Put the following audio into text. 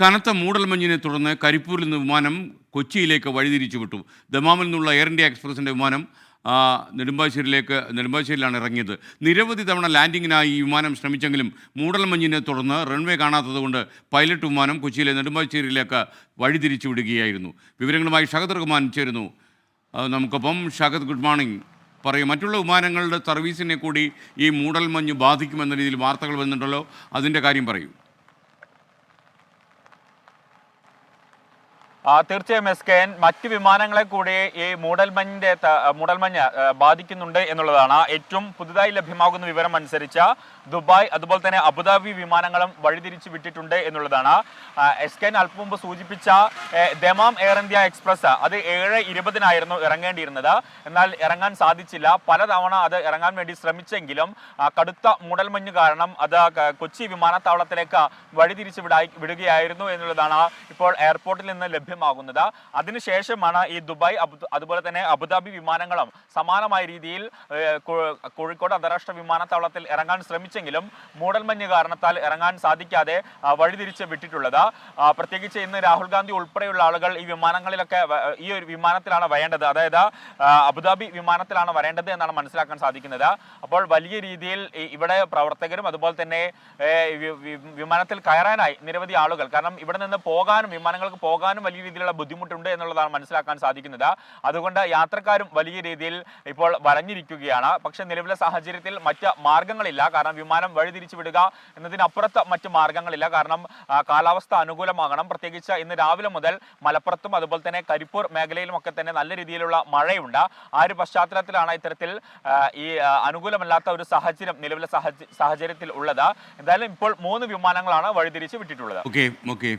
കനത്ത മൂടൽമഞ്ഞിനെ തുടർന്ന് കരിപ്പൂരിൽ നിന്ന് വിമാനം കൊച്ചിയിലേക്ക് വഴിതിരിച്ചു വിട്ടു. ദമാമിൽ നിന്നുള്ള എയർ ഇന്ത്യ എക്സ്പ്രസിന്റെ വിമാനം നെടുമ്പാശ്ശേരിയിലേക്ക് നെടുമ്പാശ്ശേരിയിലാണ് ഇറങ്ങിയത്. നിരവധി തവണ ലാൻഡിങ്ങിനായി ഈ വിമാനം ശ്രമിച്ചെങ്കിലും മൂടൽമഞ്ഞിനെ തുടർന്ന് റൺവേ കാണാത്തതുകൊണ്ട് പൈലറ്റ് വിമാനം കൊച്ചിയിലെ നെടുമ്പാശ്ശേരിയിലേക്ക് വഴിതിരിച്ചു വിടുകയായിരുന്നു. വിവരങ്ങളുമായി ഷഹദ് റഹ്മാൻ ചേരുന്നു. നമുക്കൊപ്പം ഷഹദ് ഗുഡ് മോർണിംഗ് പറയും. മറ്റുള്ള വിമാനങ്ങളുടെ സർവീസിനെ കൂടി ഈ മൂടൽമഞ്ഞ് ബാധിക്കുമെന്ന രീതിയിൽ വാർത്തകൾ വന്നിട്ടുണ്ടല്ലോ. അതിന്റെ കാര്യം പറയൂ. തീർച്ചയായും എസ് കെ എൻ മറ്റ് വിമാനങ്ങളെ കൂടി ഈ മൂടൽമഞ്ഞിന്റെ മൂടൽമഞ്ഞ് ബാധിക്കുന്നുണ്ട് എന്നുള്ളതാണ് ഏറ്റവും പുതുതായി ലഭ്യമാകുന്ന വിവരം അനുസരിച്ച് ദുബായ് അതുപോലെ തന്നെ അബുദാബി വിമാനങ്ങളും വഴിതിരിച്ചു വിട്ടിട്ടുണ്ട് എന്നുള്ളതാണ്. എസ് കെ എൻ അല്പം മുമ്പ് സൂചിപ്പിച്ച ദമാം എയർ ഇന്ത്യ എക്സ്പ്രസ് അത് ഏഴ് ഇരുപതിനായിരുന്നു ഇറങ്ങേണ്ടിയിരുന്നത്. എന്നാൽ ഇറങ്ങാൻ സാധിച്ചില്ല. പലതവണ അത് ഇറങ്ങാൻ വേണ്ടി ശ്രമിച്ചെങ്കിലും കടുത്ത മൂടൽമഞ്ഞ് കാരണം അത് കൊച്ചി വിമാനത്താവളത്തിലേക്ക് വഴിതിരിച്ചു വിടായി വിടുകയായിരുന്നു എന്നുള്ളതാണ്. ഇപ്പോൾ എയർപോർട്ടിൽ നിന്ന് ലഭ്യമാകുന്നത് അതിനുശേഷമാണ് ഈ ദുബായ് അതുപോലെ തന്നെ അബുദാബി വിമാനങ്ങളും സമാനമായ രീതിയിൽ കോഴിക്കോട് അന്താരാഷ്ട്ര വിമാനത്താവളത്തിൽ ഇറങ്ങാൻ ശ്രമിച്ചെങ്കിലും മൂടൽമഞ്ഞ് കാരണത്താൽ ഇറങ്ങാൻ സാധിക്കാതെ വഴിതിരിച്ച് വിട്ടിട്ടുള്ളത്. പ്രത്യേകിച്ച് ഇന്ന് രാഹുൽ ഗാന്ധി ഉൾപ്പെടെയുള്ള ആളുകൾ ഈ വിമാനങ്ങളിലൊക്കെ ഈ ഒരു വിമാനത്തിലാണ് വരേണ്ടത്. അതായത് അബുദാബി വിമാനത്തിലാണ് വരേണ്ടത് എന്നാണ് മനസ്സിലാക്കാൻ സാധിക്കുന്നത്. അപ്പോൾ വലിയ രീതിയിൽ ഇവിടെ പ്രവർത്തകരും അതുപോലെ തന്നെ വിമാനത്തിൽ കയറാനായി നിരവധി ആളുകൾ. കാരണം ഇവിടെ നിന്ന് പോകാനും വിമാനങ്ങൾക്ക് പോകാനും വലിയ രീതിയിലുള്ള ബുദ്ധിമുട്ടുണ്ട് എന്നുള്ളതാണ് മനസ്സിലാക്കാൻ സാധിക്കുന്നത്. അതുകൊണ്ട് യാത്രക്കാരും വലിയ രീതിയിൽ ഇപ്പോൾ വലഞ്ഞിരിക്കുകയാണ് പക്ഷെ നിലവിലെ സാഹചര്യത്തിൽ മറ്റ് മാർഗങ്ങളില്ല. കാരണം വിമാനം വഴിതിരിച്ചു വിടുക എന്നതിനപ്പുറത്ത് മറ്റ് മാർഗങ്ങളില്ല. കാരണം കാലാവസ്ഥ അനുകൂലമാകണം. പ്രത്യേകിച്ച് ഇന്ന് രാവിലെ മുതൽ മലപ്പുറത്തും അതുപോലെ തന്നെ കരിപ്പൂർ മേഖലയിലും ഒക്കെ തന്നെ നല്ല രീതിയിലുള്ള മഴയുണ്ട്. ആ ഒരു പശ്ചാത്തലത്തിലാണ് ഇത്തരത്തിൽ ഈ അനുകൂലമല്ലാത്ത ഒരു സാഹചര്യം നിലവിലെ സാഹചര്യത്തിൽ ഉള്ളത്. എന്തായാലും ഇപ്പോൾ മൂന്ന് വിമാനങ്ങളാണ് വഴിതിരിച്ച് വിട്ടിട്ടുള്ളത് ഓക്കെ ഓക്കെ.